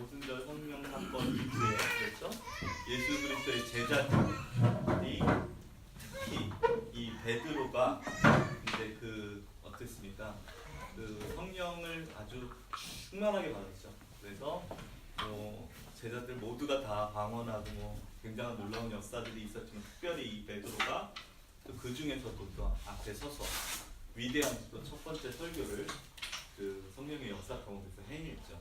오순절 성령 사건 이후에 그랬죠? 예수 그리스도의 제자들이 특히 이 베드로가 이제 그 어땠습니까? 그 성령을 아주 충만하게 받았죠. 그래서 뭐 제자들 모두가 다 방언하고 뭐 굉장한 놀라운 역사들이 있었지만 특별히 이 베드로가 또 그 중에서도 또 앞에 서서 위대한 또 첫 번째 설교를 그 성령의 역사 가운데서 행했죠.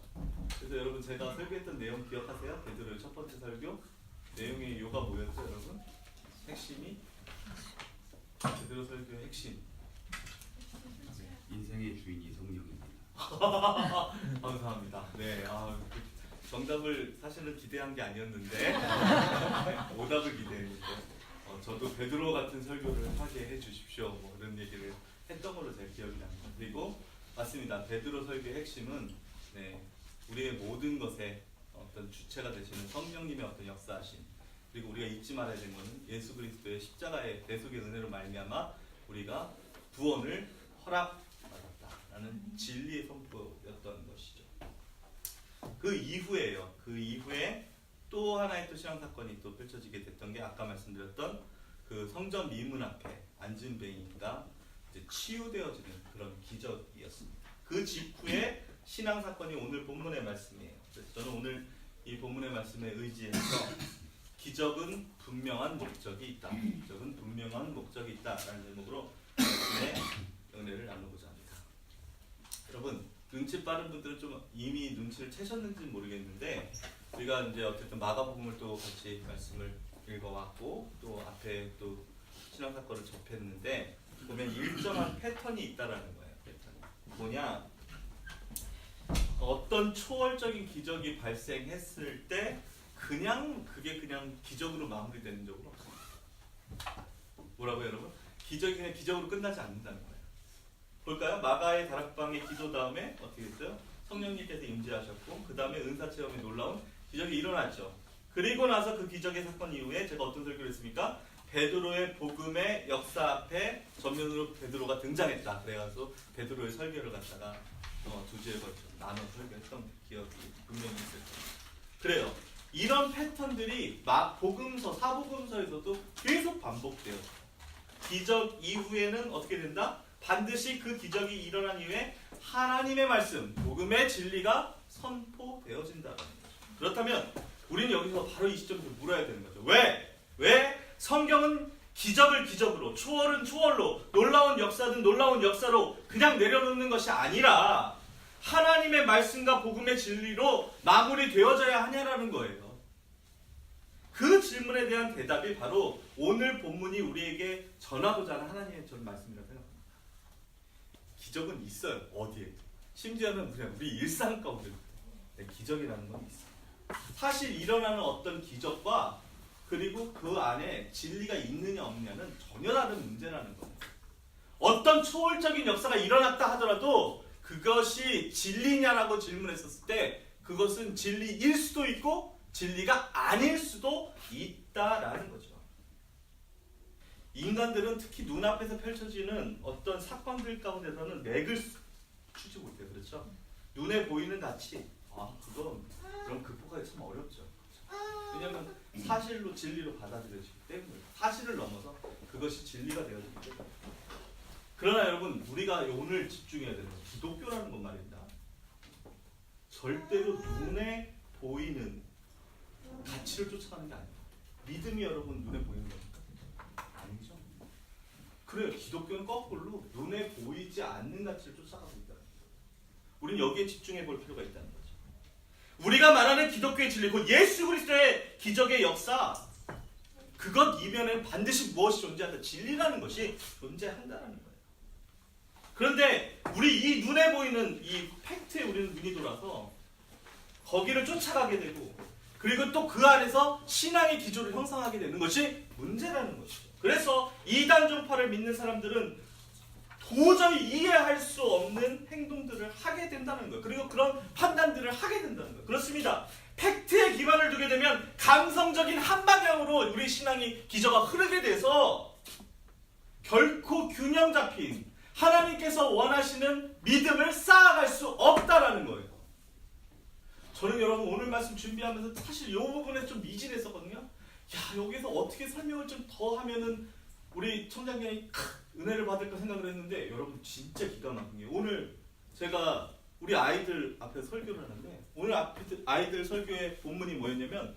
그래서 여러분 제가 설교했던 내용 기억하세요? 베드로의 첫 번째 설교 내용의 요가 뭐였죠, 여러분? 핵심이 베드로 설교의 핵심. 인생의 주인이 성령입니다. 감사합니다. 네, 아, 그 정답을 사실은 기대한 게 아니었는데 오답을 기대했는데 어, 저도 베드로 같은 설교를 하게 해주십시오. 뭐 그런 얘기를 했던 걸로 제 기억이 납니다. 그리고 맞습니다. 베드로 설교의 핵심은 네, 우리의 모든 것에 어떤 주체가 되시는 성령님의 어떤 역사하심 그리고 우리가 잊지 말아야 되는 것은 예수 그리스도의 십자가의 대속의 은혜로 말미암아 우리가 구원을 허락받았다라는 진리의 선포였던 것이죠. 그 이후에요. 그 이후에 또 하나의 또 신앙 사건이 또 펼쳐지게 됐던 게 아까 말씀드렸던 그 성전 미문 앞에 앉은 뱅이가 치유되어지는 그런 기적이었습니다. 그 직후에 신앙 사건이 오늘 본문의 말씀이에요. 그래서 저는 오늘 이 본문의 말씀에 의지해서 기적은 분명한 목적이 있다. 기적은 분명한 목적이 있다라는 제목으로 말씀의 은혜를 나누고자 합니다. 여러분 눈치 빠른 분들은 좀 이미 눈치를 채셨는지 는 모르겠는데 우리가 이제 어쨌든 마가복음을 또 같이 말씀을 읽어왔고 또 앞에 또 신앙 사건을 접했는데 보면 일정한 패턴이 있다라는 거예요. 패턴 뭐냐? 어떤 초월적인 기적이 발생했을 때 그냥 그게 그냥 기적으로 마무리되는 적은 없어요. 뭐라고요, 여러분? 기적이 그냥 기적으로 끝나지 않는다는 거예요. 볼까요? 마가의 다락방의 기도 다음에 어떻게 됐어요? 성령님께서 임재하셨고 그 다음에 은사 체험에 놀라운 기적이 일어났죠. 그리고 나서 그 기적의 사건 이후에 제가 어떤 설교를 했습니까? 베드로의 복음의 역사 앞에 전면으로 베드로가 등장했다. 그래가지고 베드로의 설교를 갖다가 어, 두 주에 걸쳐 나눠 설교했던 기억이 분명히 있을 거예요. 그래요. 이런 패턴들이 막 복음서, 사복음서에서도 계속 반복돼요. 기적 이후에는 어떻게 된다? 반드시 그 기적이 일어난 이후에 하나님의 말씀, 복음의 진리가 선포되어진다는 거죠. 그렇다면 우리는 여기서 바로 이 시점에서 물어야 되는 거죠. 왜? 왜 성경은 기적을 기적으로, 초월은 초월로, 놀라운 역사든 놀라운 역사로 그냥 내려놓는 것이 아니라 하나님의 말씀과 복음의 진리로 마무리되어져야 하냐라는 거예요. 그 질문에 대한 대답이 바로 오늘 본문이 우리에게 전하고자 하는 하나님의 전 말씀이라고 생각합니다. 기적은 있어요. 어디에? 심지어는 그냥 우리 일상 가운데 네, 기적이라는 건 있어요. 사실 일어나는 어떤 기적과 그리고 그 안에 진리가 있느냐 없느냐는 전혀 다른 문제라는 거예요. 어떤 초월적인 역사가 일어났다 하더라도 그것이 진리냐라고 질문했었을 때 그것은 진리일 수도 있고 진리가 아닐 수도 있다라는 거죠. 인간들은 특히 눈앞에서 펼쳐지는 어떤 사건들 가운데서는 맥을 추지 못해요. 그렇죠? 눈에 보이는 가치, 아, 그건 그럼 극복하기 참 어렵죠. 왜냐하면 사실로 진리로 받아들여지기 때문에 사실을 넘어서 그것이 진리가 되어지기 때문에 그러나 여러분 우리가 오늘 집중해야 되는 건 기독교라는 건 말입니다. 절대로 눈에 보이는 가치를 쫓아가는 게 아니에요. 믿음이 여러분 눈에 보이는 겁니까? 아니죠. 그래요. 기독교는 거꾸로 눈에 보이지 않는 가치를 쫓아가고 있다는 거예요. 우리는 여기에 집중해 볼 필요가 있다는 거죠. 우리가 말하는 기독교의 진리, 곧 예수 그리스도의 기적의 역사, 그것 이면에 반드시 무엇이 존재한다? 진리라는 것이 존재한다는 거예요. 그런데 우리 이 눈에 보이는 이 팩트에 우리는 눈이 돌아서 거기를 쫓아가게 되고 그리고 또 그 안에서 신앙의 기조를 형성하게 되는 것이 문제라는 것이죠. 그래서 이단 종파를 믿는 사람들은 도저히 이해할 수 없는 행동들을 하게 된다는 거예요. 그리고 그런 판단들을 하게 된다는 거예요. 그렇습니다. 팩트에 기반을 두게 되면 감성적인 한 방향으로 우리 신앙이 기저가 흐르게 돼서 결코 균형 잡힌 하나님께서 원하시는 믿음을 쌓아갈 수 없다라는 거예요. 저는 여러분 오늘 말씀 준비하면서 사실 이 부분에 좀 미진했었거든요. 야 여기서 어떻게 설명을 좀 더 하면은 우리 청장님이 은혜를 받을까 생각을 했는데 여러분 진짜 기가 막힌 게 오늘 제가 우리 아이들 앞에 설교를 하는데 오늘 아이들 설교의 본문이 뭐였냐면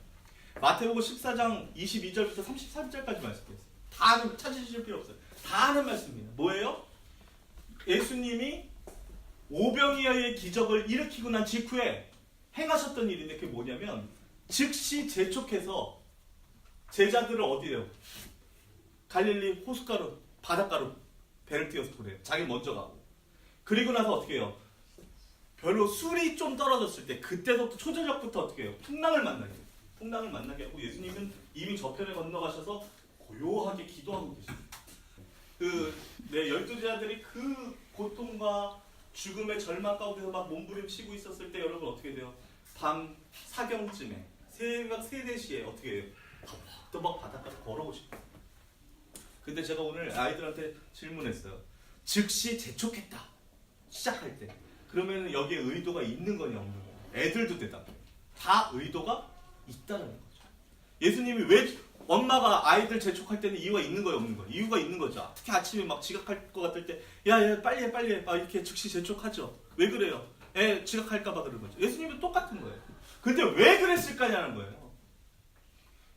마태복음 14장 22절부터 33절까지 말씀이었어요. 다 아는 찾으실 필요 없어요. 다 아는 말씀입니다. 뭐예요? 예수님이 오병이어의 기적을 일으키고 난 직후에 행하셨던 일인데 그게 뭐냐면 즉시 재촉해서 제자들을 어디에요? 갈릴리 호숫가로 바닷가로 배를 띄워서 보내요. 자기 먼저 가고. 그리고 나서 어떻게 해요? 별로 술이 좀 떨어졌을 때 그때부터 초저녁부터 어떻게 해요? 풍랑을 만나게 해요. 풍랑을 만나게 하고 예수님은 이미 저편에 건너가셔서 고요하게 기도하고 계십니다. 그내 열두 제자들이 그 고통과 죽음의 절망 가운데서 막 몸부림치고 있었을 때 여러분 어떻게 돼요? 밤 사경쯤에 새벽 세네 시에 어떻게 해요? 또막 바닷가로 걸어오시고. 근데 제가 오늘 아이들한테 질문했어요. 즉시 재촉했다. 시작할 때. 그러면 여기에 의도가 있는 거냐 없는 거냐? 애들도 대답해요. 다 의도가 있다는 거죠. 예수님이 왜 엄마가 아이들 재촉할 때는 이유가 있는 거예요, 없는 거예요? 이유가 있는 거죠. 특히 아침에 막 지각할 것 같을 때, 야, 야, 빨리 해, 빨리 해. 막 이렇게 즉시 재촉하죠. 왜 그래요? 애 지각할까봐 그런 거죠. 예수님도 똑같은 거예요. 근데 왜 그랬을까냐는 거예요.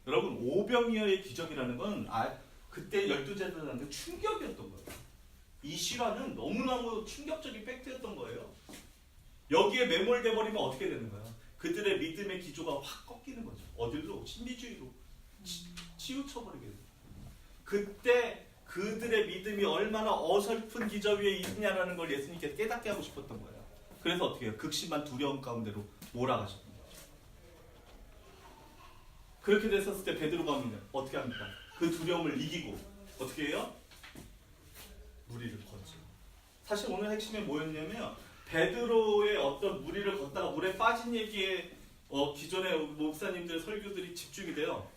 여러분, 오병이어의 기적이라는 건 아, 그때 열두 제자들한테 충격이었던 거예요. 이 실화는 너무너무 충격적인 팩트였던 거예요. 여기에 매몰돼 버리면 어떻게 되는 거예요? 그들의 믿음의 기조가 확 꺾이는 거죠. 어디로? 신비주의로 치, 치우쳐 버리게 돼요. 그때 그들의 믿음이 얼마나 어설픈 기저 위에 있느냐라는 걸 예수님께서 깨닫게 하고 싶었던 거예요. 그래서 어떻게 해요? 극심한 두려움 가운데로 몰아가셨던 거죠. 그렇게 됐었을 때 베드로가. 어떻게 합니까? 그 두려움을 이기고 어떻게 해요? 무리를 걷죠. 사실 오늘 핵심이 뭐였냐면 베드로의 어떤 무리를 걷다가 물에 빠진 얘기에 어, 기존의 목사님들 설교들이 집중이 돼요.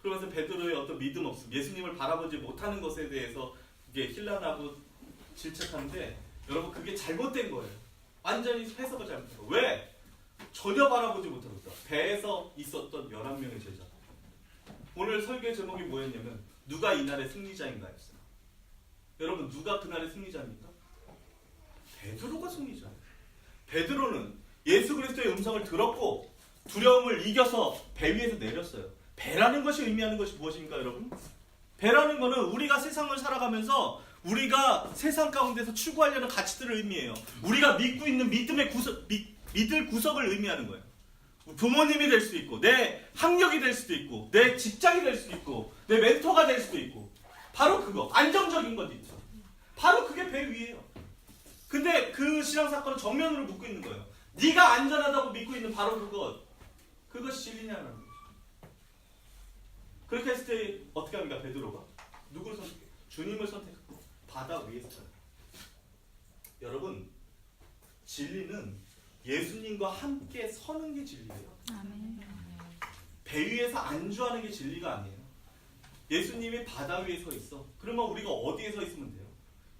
그러면서 베드로의 어떤 믿음 없음, 예수님을 바라보지 못하는 것에 대해서 이게 힐난하고 질책하는데 여러분 그게 잘못된 거예요. 완전히 해석을 잘못한 거예요. 왜? 전혀 바라보지 못하고 있다. 배에서 있었던 11명의 제자. 오늘 설교의 제목이 뭐였냐면 누가 이날의 승리자인가였어요. 여러분 누가 그날의 승리자입니까? 베드로가 승리자예요. 베드로는 예수 그리스도의 음성을 들었고 두려움을 이겨서 배 위에서 내렸어요. 배라는 것이 의미하는 것이 무엇입니까, 여러분? 배라는 것은 우리가 세상을 살아가면서 우리가 세상 가운데서 추구하려는 가치들을 의미해요. 우리가 믿고 있는 믿음의 구석, 믿, 믿을 구석을 의미하는 거예요. 부모님이 될 수도 있고, 내 학력이 될 수도 있고, 내 직장이 될 수도 있고, 내 멘토가 될 수도 있고, 바로 그거 안정적인 것 있죠. 바로 그게 배 위에요. 근데 그 신앙 사건은 정면으로 묻고 있는 거예요. 네가 안전하다고 믿고 있는 바로 그것, 그것이 진리냐는 거죠. 그렇게 했을 때 어떻게 합니까 베드로가? 누구를 선택해? 주님을 선택하고 바다 위에서 가요. 여러분 진리는 예수님과 함께 서는 게 진리예요. 아멘. 배 위에서 안주하는 게 진리가 아니에요. 예수님이 바다 위에 서 있어. 그러면 우리가 어디에 서 있으면 돼요?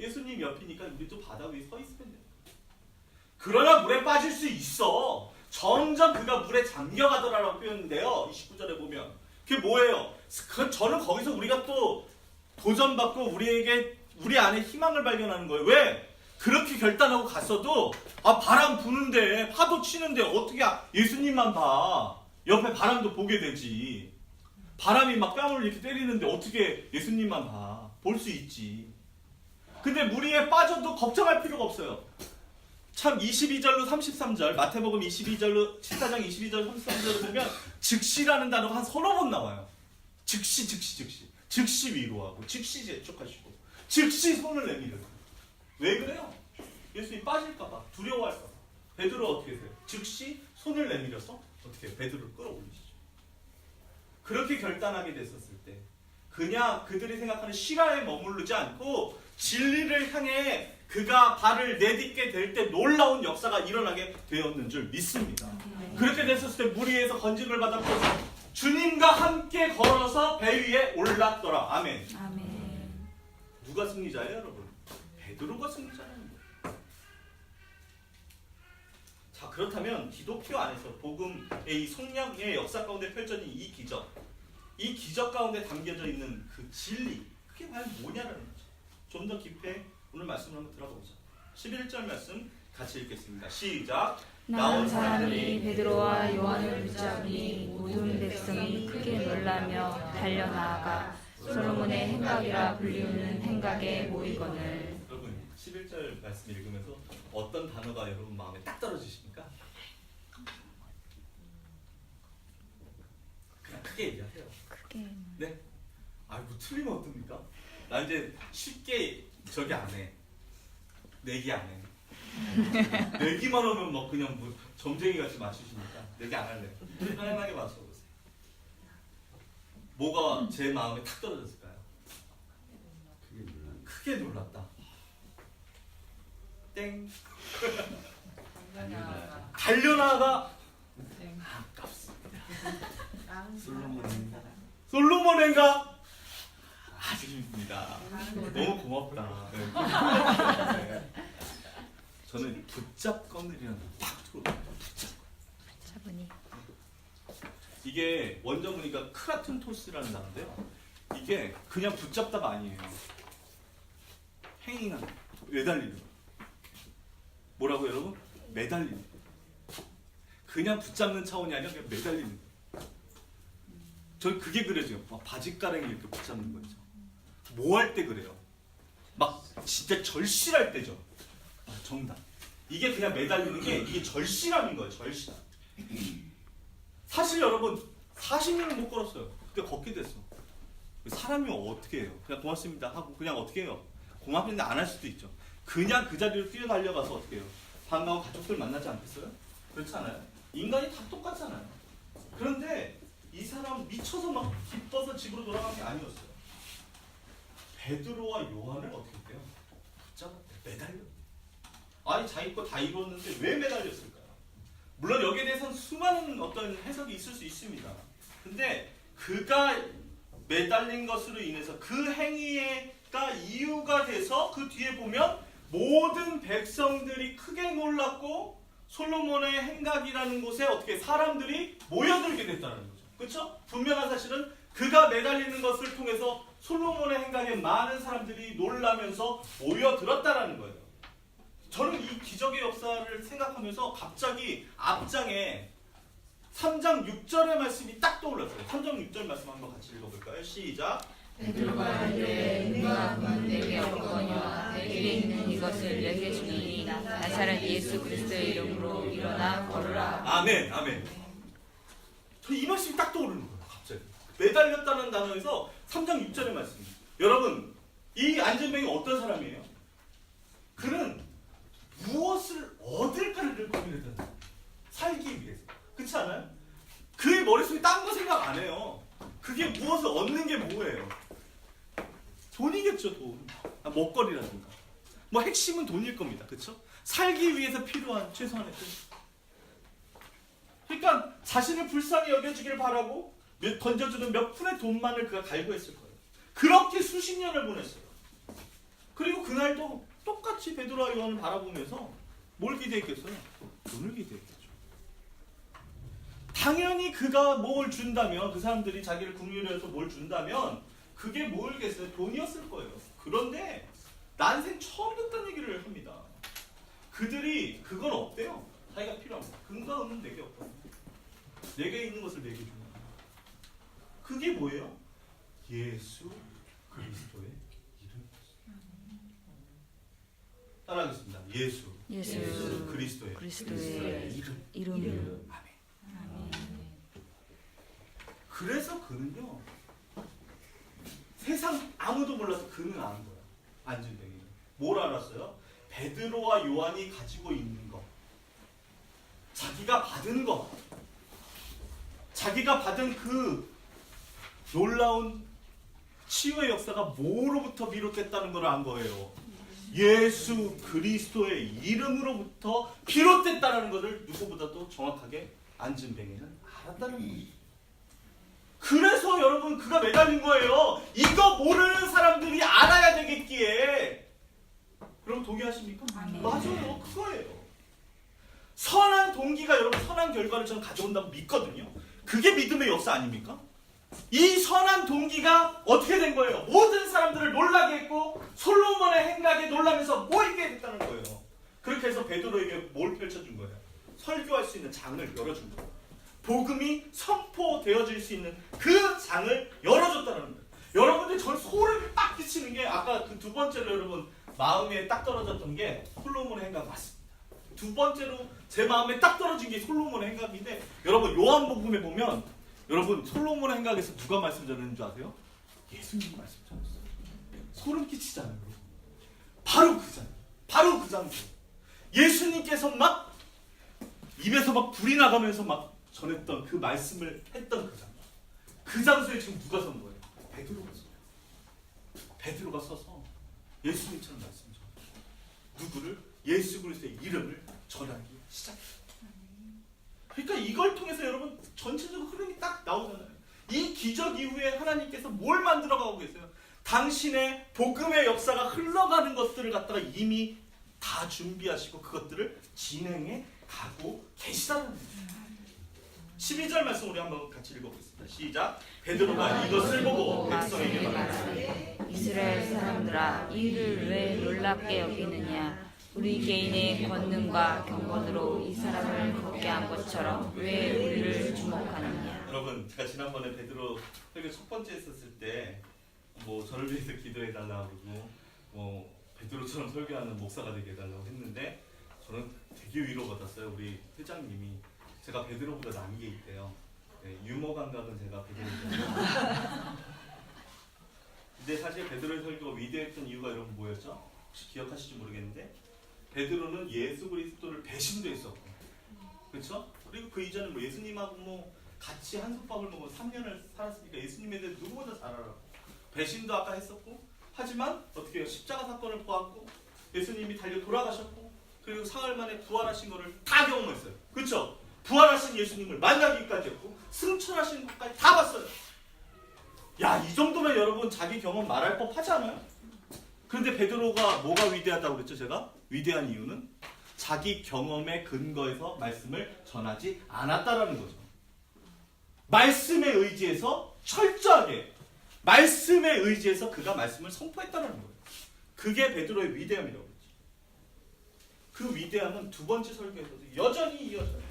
예수님 옆이니까 우리도 바다 위에 서 있으면 돼요. 그러나 물에 빠질 수 있어. 점점 그가 물에 잠겨가더라라고 표현인데요. 29절에 보면 그게 뭐예요? 그 저는 거기서 우리가 또 도전받고 우리에게 우리 안에 희망을 발견하는 거예요. 왜? 그렇게 결단하고 갔어도 아 바람 부는데 파도 치는데 어떻게 예수님만 봐. 옆에 바람도 보게 되지. 바람이 막 뺨을 이렇게 때리는데 어떻게 예수님만 봐. 볼 수 있지. 근데 무리에 빠져도 걱정할 필요가 없어요. 참 22절로 33절 마태복음 22절로 14장 22절 33절을 보면 즉시라는 단어가 한 서너 번 나와요. 즉시 즉시 즉시 즉시 위로하고 즉시 재촉하시고 즉시 손을 내밀어요. 왜 그래요? 예수님 빠질까봐 두려워할까봐 베드로 어떻게 해요? 즉시 손을 내밀어서 어떻게? 베드로를 끌어올리시죠. 그렇게 결단하게 됐었을 때 그냥 그들이 생각하는 실화에 머무르지 않고 진리를 향해 그가 발을 내딛게 될 때 놀라운 역사가 일어나게 되었는 줄 믿습니다. 그렇게 됐었을 때 무리에서 건짐을 받았고 주님과 함께 걸어서 배 위에 올랐더라. 아멘. 아멘. 누가 승리자예요, 여러분? 베드로가 승리자라는 거예요. 자 그렇다면 기독교 안에서 복음의 이 성령의 역사 가운데 펼쳐진 이 기적, 이 기적 가운데 담겨져 있는 그 진리, 그게 과연 뭐냐라는 거죠. 좀 더 깊게 오늘 말씀을 한번 들어보자. 11절 말씀 같이 읽겠습니다. 시작. 나온 사람이 베드로와 요한을 붙잡니 모든 백성이 크게 놀라며 달려나아가 솔로몬의 행각이라 불리우는 행각에 모이거늘 여러분 11절 말씀 읽으면서 어떤 단어가 여러분 마음에 딱 떨어지십니까? 그냥 크게 얘기하세요. 크게 네? 아이고 틀리면 어떡합니까? 나 이제 쉽게 저기 안 해. 내기 안 해. 내기만 하면 막 그냥 뭐 점쟁이 같이 맞추시니까 내기 안 할래요. 편안하게 맞춰보세요. 뭐가 제 마음에 탁 떨어졌을까요? 크게 놀랐네. 크게 놀랐다. 땡. 달려나가 아깝습니다. 솔로몬 솔로몬인가? 아직입니다. 너무 고맙다. 네. 네. 저는 붙잡건이라는 딱 들어요. 차분히 이게 원전 보니까 크라튼토스라는 단어인데요. 이게 그냥 붙잡다가 아니에요. 행위나 매달리는 거. 뭐라고 여러분? 매달리는 거. 그냥 붙잡는 차원이 아니라 그냥 매달리는 거. 전 그게 그려져요. 막 바지가랑이 이렇게 붙잡는 거죠. 뭐 할 때 그래요? 막 진짜 절실할 때죠. 아, 정답. 이게 그냥 매달리는 게 이게 절실함인 거예요. 절실함. 사실 여러분 40년을 못 걸었어요. 그때 걷게 됐어. 사람이 어떻게 해요? 그냥 고맙습니다 하고 그냥 어떻게 해요? 고맙습니다 안할 수도 있죠. 그냥 그 자리로 뛰어 달려가서 어떻게 해요? 반가운 가족들 만나지 않겠어요? 그렇지 않아요? 인간이 다 똑같잖아요. 그런데 이 사람 미쳐서 막 기뻐서 집으로 돌아간 게 아니었어요. 베드로와 요한을 어떻게 했대요? 붙잡았대. 매달려. 아니 자기 거다 이뤘는데 왜 매달렸을까요? 물론 여기에 대해서는 수많은 어떤 해석이 있을 수 있습니다. 근데 그가 매달린 것으로 인해서 그 행위가 이유가 돼서 그 뒤에 보면 모든 백성들이 크게 놀랐고 솔로몬의 행각이라는 곳에 어떻게 사람들이 모여들게 됐다는 거죠. 그렇죠? 분명한 사실은 그가 매달리는 것을 통해서 솔로몬의 행각에 많은 사람들이 놀라면서 모여들었다라는 거예요. 저는 이 기적의 역사를 생각하면서 갑자기 앞장에 3장 6절의 말씀이 딱 떠올랐어요. 3장 6절 말씀 한번 같이 읽어볼까요? 시작. 베드로가 이르되 응하면 내게 없거니와 내게 있는 이것을 내게 주니 나사렛 예수 그리스도의 이름으로 일어나 걸으라 아멘, 아멘. 저 이 말씀이 딱 떠오르는 거예요. 갑자기. 매달렸다는 단어에서 3장 6절의 말씀. 여러분, 이 안전뱅이 어떤 사람이에요? 그는 무엇을 얻을까를 고민했던 사람. 살기 위해서. 그렇지 않아요? 그의 머릿속에 딴 거 생각 안 해요. 그게 무엇을 얻는 게 뭐예요? 돈이겠죠, 돈. 아, 먹거리라든가. 뭐 핵심은 돈일 겁니다. 그렇죠? 살기 위해서 필요한 최소한의 돈. 그러니까 자신을 불쌍히 여겨주기를 바라고 몇- 던져주는 몇 푼의 돈만을 그가 갈구했을 거예요. 그렇게 수십 년을 보냈어요. 그리고 그날도 똑같이 베드로와 요한을 바라보면서 뭘 기대했겠어요? 돈을 기대했겠죠. 당연히 그가 뭘 준다면 그 사람들이 자기를 국률해서 뭘 준다면 그게 뭘겠어요? 돈이었을 거예요. 그런데 난생 처음 듣던 얘기를 합니다. 그들이 그건 없대요. 자기가 필요한 거. 근거 없는 내게 없다. 내게 있는 것을 내게 거야. 그게 뭐예요? 예수 그리스도의 이름. 따라하겠습니다. 예수, 예수 그리스도의 그리스도의 이름. 이름 아멘. 그래서 그는요 세상 아무도 몰라서 그는 아는 거야 안진뱅이는 뭘 알았어요? 베드로와 요한이 가지고 있는 것 자기가 받은 것 자기가 받은 그 놀라운 치유의 역사가 뭐로부터 비롯됐다는 걸 안 거예요 예수 그리스도의 이름으로부터 비롯됐다는 것을 누구보다도 정확하게 안진뱅이는 알았다는 거예요 그래서 여러분 그가 매달린 거예요. 이거 모르는 사람들이 알아야 되겠기에. 그럼 동의하십니까? 아멘. 맞아요. 그거예요. 선한 동기가 여러분 선한 결과를 저는 가져온다고 믿거든요. 그게 믿음의 역사 아닙니까? 이 선한 동기가 어떻게 된 거예요? 모든 사람들을 놀라게 했고 솔로몬의 행각에 놀라면서 모이게 됐다는 거예요. 그렇게 해서 베드로에게 뭘 펼쳐준 거예요? 설교할 수 있는 장을 열어준 거예요. 복음이 선포되어질 수 있는 그 장을 열어줬다는 거예요. 여러분들 전 소름이 딱 끼치는 게 아까 그 두 번째로 여러분 마음에 딱 떨어졌던 게 솔로몬의 행각 맞습니다. 두 번째로 제 마음에 딱 떨어진 게 솔로몬의 행각인데 여러분 요한복음에 보면 여러분 솔로몬의 행각에서 누가 말씀 전했는 줄 아세요? 예수님 말씀 전했어요. 소름 끼치잖아요. 바로 그 장, 바로 그 장소. 예수님께서 막 입에서 막 불이 나가면서 막 전했던 그 말씀을 했던 그 장소. 그 장소에 지금 누가 선 거예요? 베드로가 서요. 베드로가 서서 예수님처럼 말씀 전해요. 누구를? 예수 그리스도의 이름을 전하기 시작해요. 그러니까 이걸 통해서 여러분 전체적으로 흐름이 딱 나오잖아요. 이 기적 이후에 하나님께서 뭘 만들어 가고 계세요? 당신의 복음의 역사가 흘러가는 것들을 갖다가 이미 다 준비하시고 그것들을 진행해 가고 계시다는 거예요. 12절 말씀 우리 한번 같이 읽어보겠습니다. 시작. 베드로가 이것을 보고 백성에게 말하되 이스라엘 사람들아 이를 왜 놀랍게 여기느냐 우리 개인의 권능과 경건으로 이 사람을 걷게 한 것처럼 왜 우리를 주목하느냐? 여러분 제가 지난번에 베드로 설교 첫 번째 했었을 때 뭐 저를 위해서 기도해 달라고 뭐 베드로처럼 설교하는 목사가 되게 해달라고 했는데 저는 되게 위로받았어요. 우리 회장님이 제가 베드로보다 나은 게 있대요. 네, 유머 감각은 제가 베드로보다 근데 사실 베드로의 설교가 위대했던 이유가 여러분 뭐였죠? 혹시 기억하실지 모르겠는데 베드로는 예수 그리스도를 배신도 했었고 그렇죠? 그리고 그 이전에 뭐 예수님하고 뭐 같이 한솥밥을 먹고 3년을 살았으니까 예수님에 대해 누구보다 잘 알아. 배신도 아까 했었고 하지만 어떻게 해요? 십자가 사건을 보았고 예수님이 달려 돌아가셨고 그리고 사흘 만에 부활하신 거를 다 경험했어요. 그렇죠? 부활하신 예수님을 만나기까지 했고 승천하신 것까지 다 봤어요. 야, 이 정도면 여러분 자기 경험 말할 법 하지 않아요? 그런데 베드로가 뭐가 위대하다고 그랬죠, 제가? 위대한 이유는 자기 경험에 근거해서 말씀을 전하지 않았다라는 거죠. 말씀에 의지해서 철저하게 말씀에 의지해서 그가 말씀을 선포했다는 거예요. 그게 베드로의 위대함이라고 그랬죠. 그 위대함은 두 번째 설교에서도 여전히 이어져요.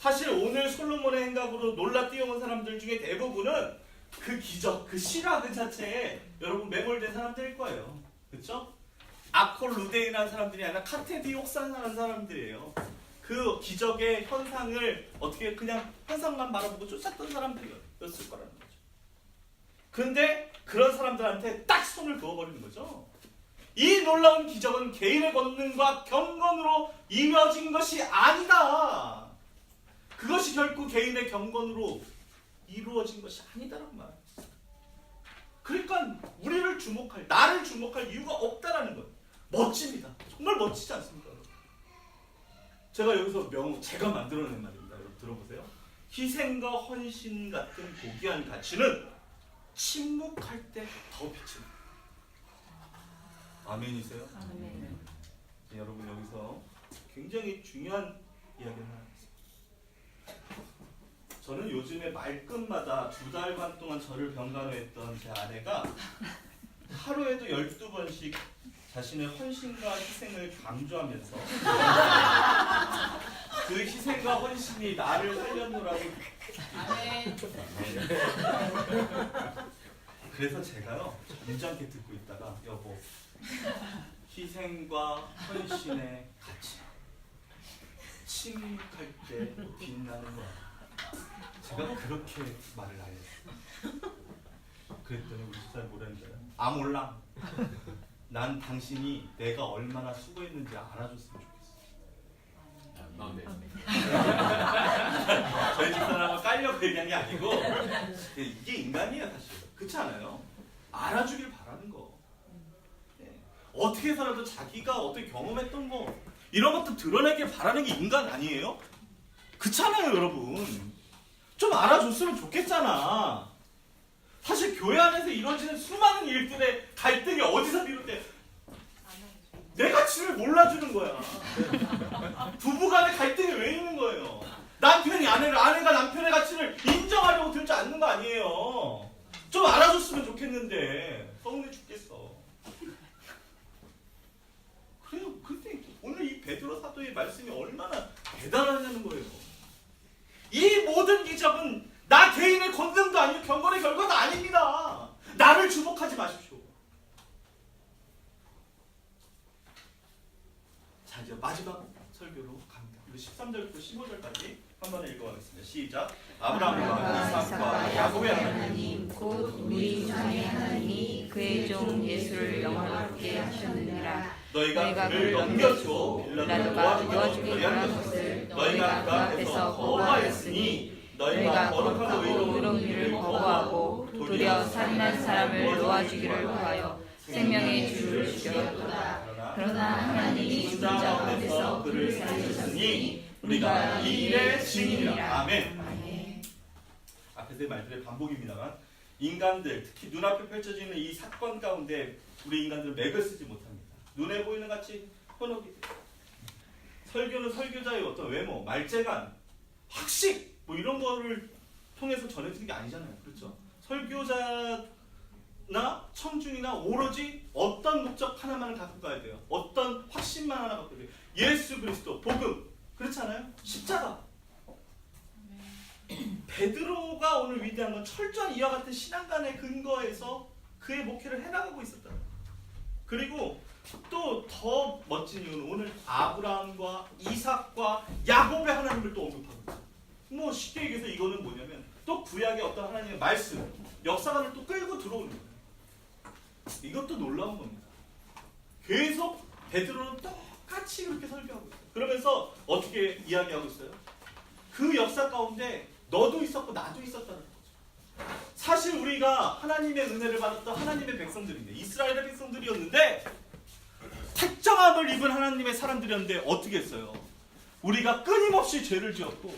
사실 오늘 솔로몬의 행각으로 놀라 뛰어온 사람들 중에 대부분은 그 기적, 그 실화 그 자체에 여러분 매몰된 사람들일 거예요. 그렇죠? 아콜 루데이라는 사람들이 아니라 카테디옥산이라는 사람들이에요. 그 기적의 현상을 어떻게 그냥 현상만 바라보고 쫓았던 사람들이었을 거라는 거죠. 근데 그런 사람들한테 딱 손을 그어버리는 거죠. 이 놀라운 기적은 개인의 권능과 경건으로 이루어진 것이 아니다. 그것이 결코 개인의 경건으로 이루어진 것이 아니다라는 말. 그러니까 우리를 주목할, 나를 주목할 이유가 없다라는 거예요. 멋집니다. 정말 멋지지 않습니까? 제가 여기서 명, 제가 만들어낸 말입니다. 여러분 들어보세요. 희생과 헌신 같은 고귀한 가치는 침묵할 때 더 비칩니다. 아멘이세요? 아멘. 네, 여러분 여기서 굉장히 중요한 이야기를 하나 했습니다. 저는 요즘에 말끝마다 두 달간 동안 저를 병간호했던 제 아내가 하루에도 12번씩 자신의 헌신과 희생을 강조하면서 그 희생과 헌신이 나를 살려놓으라고. 그래서 제가요 점잖게 듣고 있다가 여보 희생과 헌신의 가치. 침묵할 때 빛나는 거야. 제가 그렇게 말을 알렸어요. 그랬더니 우리 집사님 뭐라는 줄 알아요? 아 몰라 난 당신이 내가 얼마나 수고했는지 알아줬으면 좋겠어 아, 네. 저희 집사람은 깔려고 얘기한 게 아니고 이게 인간이에요 사실 그렇지 않아요? 알아주길 바라는 거 네. 어떻게 해서라도 자기가 어떻게 경험했던 거 이런 것도 드러내길 바라는 게 인간 아니에요? 그렇잖아요 여러분 좀 알아줬으면 좋겠잖아 사실 교회 안에서 이루어지는 수많은 일들의 갈등이 어디서 비롯돼 내 가치를 몰라주는 거야. 부부간의 갈등이 왜 있는 거예요? 남편이 아내를, 아내가 남편의 가치를 인정하려고 들지 않는 거 아니에요. 좀 알아줬으면 좋겠는데 서운해 죽겠어. 그래요. 근데 오늘 이 베드로 사도의 말씀이 얼마나 대단하냐는 거예요. 이 모든 기적은 권능도 아니고 경건의 결과도 아닙니다. 나를 주목하지 마십시오. 자 이제 마지막 설교로 갑니다. 우리 13절부터 15절까지 한 번에 읽어가겠습니다. 시작. 아브라함과 이삭과 야곱의 하나님 곧 우리 조상의 하나님이 그의 종 예수를 영원하게 하셨느니라 너희가 그를 넘겨주고 빌라도가 도와주기로 한 것을 것을 너희가 그 앞에서 거부하였으니 너희가 거룩하고 의로운 일을 거부하고 도리어 살인한 사람을 놓아주기를 구하여 생명의 주를 죽였도다 그러나 하나님이 죽은 자 가운데서 그를 살리셨으니 우리가 이 일의 증인이라 아멘. 아멘. 앞에서의 말들의 반복입니다만 인간들 특히 눈앞에 펼쳐지는 이 사건 가운데 우리 인간들은 맥을 쓰지 못합니다. 눈에 보이는 같이 현혹이 돼요. 설교는 설교자의 어떤 외모, 말재간, 학식 뭐 이런 거를 통해서 전해지는 게 아니잖아요. 그렇죠? 설교자나 청중이나 오로지 어떤 목적 하나만을 갖고 가야 돼요. 어떤 확신만 하나 갖고 가야 돼요. 예수 그리스도, 복음. 그렇지 않아요? 십자가. 베드로가 오늘 위대한 건 철저한 이와 같은 신앙관의 근거에서 그의 목회를 해나가고 있었다. 그리고 또 더 멋진 이유는 오늘 아브라함과 이삭과 야곱의 하나님을 또 언급하고. 뭐 쉽게 얘기해서 이거는 뭐냐면 또 구약의 어떤 하나님의 말씀, 역사관을 또 끌고 들어오는 거예요. 이것도 놀라운 겁니다. 계속 베드로는 똑같이 그렇게 설교하고 있어요. 그러면서 어떻게 이야기하고 있어요? 그 역사 가운데 너도 있었고 나도 있었다는 거죠. 사실 우리가 하나님의 은혜를 받았던 하나님의 백성들인데 이스라엘의 백성들이었는데 택정함을 입은 하나님의 사람들이었는데 어떻게 했어요? 우리가 끊임없이 죄를 지었고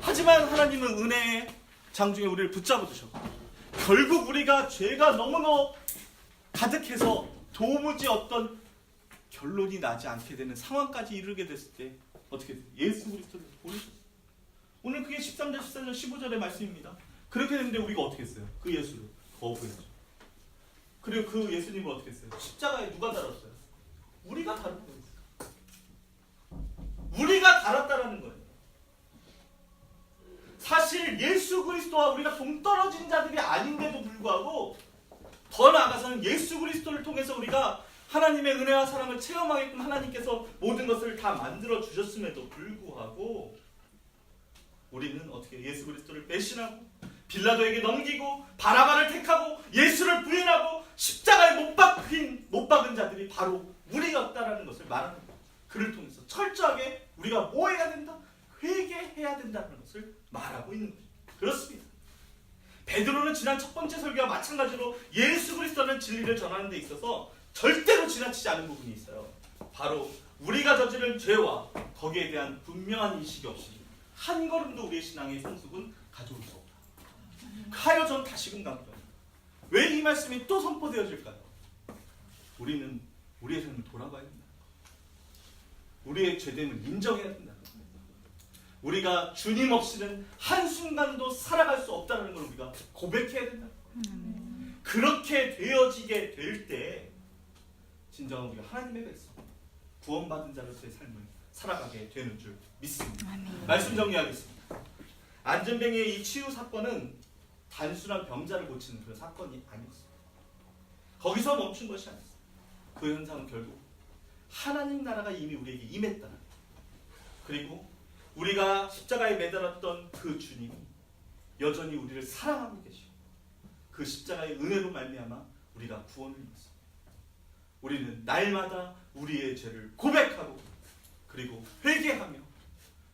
하지만 하나님은 은혜의 장중에 우리를 붙잡아 두셨고 결국 우리가 죄가 너무너무 가득해서 도무지 어떤 결론이 나지 않게 되는 상황까지 이르게 됐을 때 어떻게? 예수 그리스도를 보내셨어요. 오늘 그게 13절, 14절, 15절의 말씀입니다. 그렇게 됐는데 우리가 어떻게 했어요? 그 예수를 거부했죠. 그리고 그 예수님을 어떻게 했어요? 십자가에 누가 달았어요? 우리가 거예요. 우리가 달았다라는 거예요. 사실 예수 그리스도와 우리가 동떨어진 자들이 아닌데도 불구하고 더 나아가서는 예수 그리스도를 통해서 우리가 하나님의 은혜와 사랑을 체험하게끔 하나님께서 모든 것을 다 만들어 주셨음에도 불구하고 우리는 어떻게 예수 그리스도를 배신하고 빌라도에게 넘기고 바라바를 택하고 예수를 부인하고 십자가에 못 박힌 못 박은 자들이 바로 우리였다라는 것을 말하는. 그를 통해서 철저하게 우리가 뭐 해야 된다? 회개해야 된다는 것을 말하고 있는 거죠. 그렇습니다. 베드로는 지난 첫 번째 설교와 마찬가지로 예수 그리스도는 진리를 전하는 데 있어서 절대로 지나치지 않은 부분이 있어요. 바로 우리가 저지른 죄와 거기에 대한 분명한 인식이 없이 한 걸음도 우리의 신앙의 성숙은 가져올 수 없다. 하여 전 다시금 강조합니다. 왜이 말씀이 또 선포되어질까요? 우리는 우리의 삶을 돌아봐야 된다. 우리의 죄됨을 인정해야 된다. 우리가 주님 없이는 한순간도 살아갈 수 없다는 걸 우리가 고백해야 된다. 그렇게 되어지게 될 때 진정한 우리가 하나님의 백성, 구원받은 자로서의 삶을 살아가게 되는 줄 믿습니다. 말씀 정리하겠습니다. 안전뱅이의 이 치유 사건은 단순한 병자를 고치는 그런 사건이 아니었습니다. 거기서 멈춘 것이 아니었습니다. 그 현상은 결국 하나님 나라가 이미 우리에게 임했다는 거예요. 그리고 우리가 십자가에 매달았던 그 주님이 여전히 우리를 사랑하고 계시고 그 십자가의 은혜로 말미암아 우리가 구원을 입었습니다. 우리는 날마다 우리의 죄를 고백하고 그리고 회개하며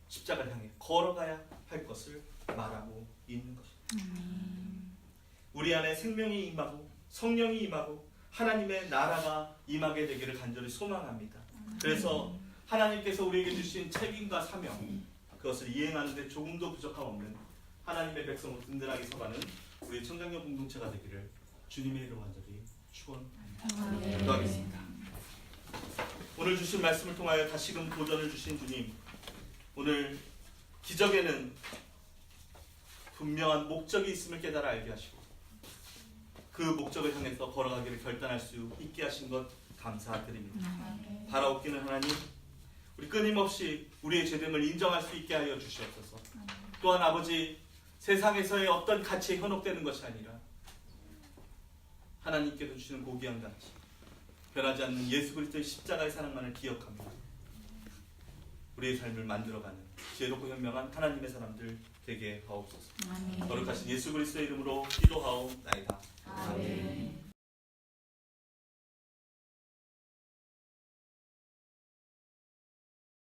십자가를 향해 걸어가야 할 것을 말하고 있는 것입니다. 우리 안에 생명이 임하고 성령이 임하고 하나님의 나라가 임하게 되기를 간절히 소망합니다. 그래서 하나님께서 우리에게 주신 책임과 사명 그것을 이행하는데 조금도 부족함 없는 하나님의 백성을 든든하게 서가는 우리 청장년 공동체가 되기를 주님의 이름으로 간절히 축원합니다. 기도하겠습니다. 오늘 주신 말씀을 통하여 다시금 도전을 주신 주님 오늘 기적에는 분명한 목적이 있음을 깨달아 알게 하시고 그 목적을 향해서 걸어가기를 결단할 수 있게 하신 것 감사드립니다. 바라옵기는 하나님 우리 끊임없이 우리의 죄됨을 인정할 수 있게 하여 주시옵소서. 또한 아버지 세상에서의 어떤 가치에 현혹되는 것이 아니라 하나님께서 주시는 고귀한 가치 변하지 않는 예수 그리스도의 십자가의 사랑만을 기억하며 우리의 삶을 만들어가는 지혜롭고 현명한 하나님의 사람들 되게 하옵소서. 거룩하신 예수 그리스도의 이름으로 기도하옵나이다. 아멘.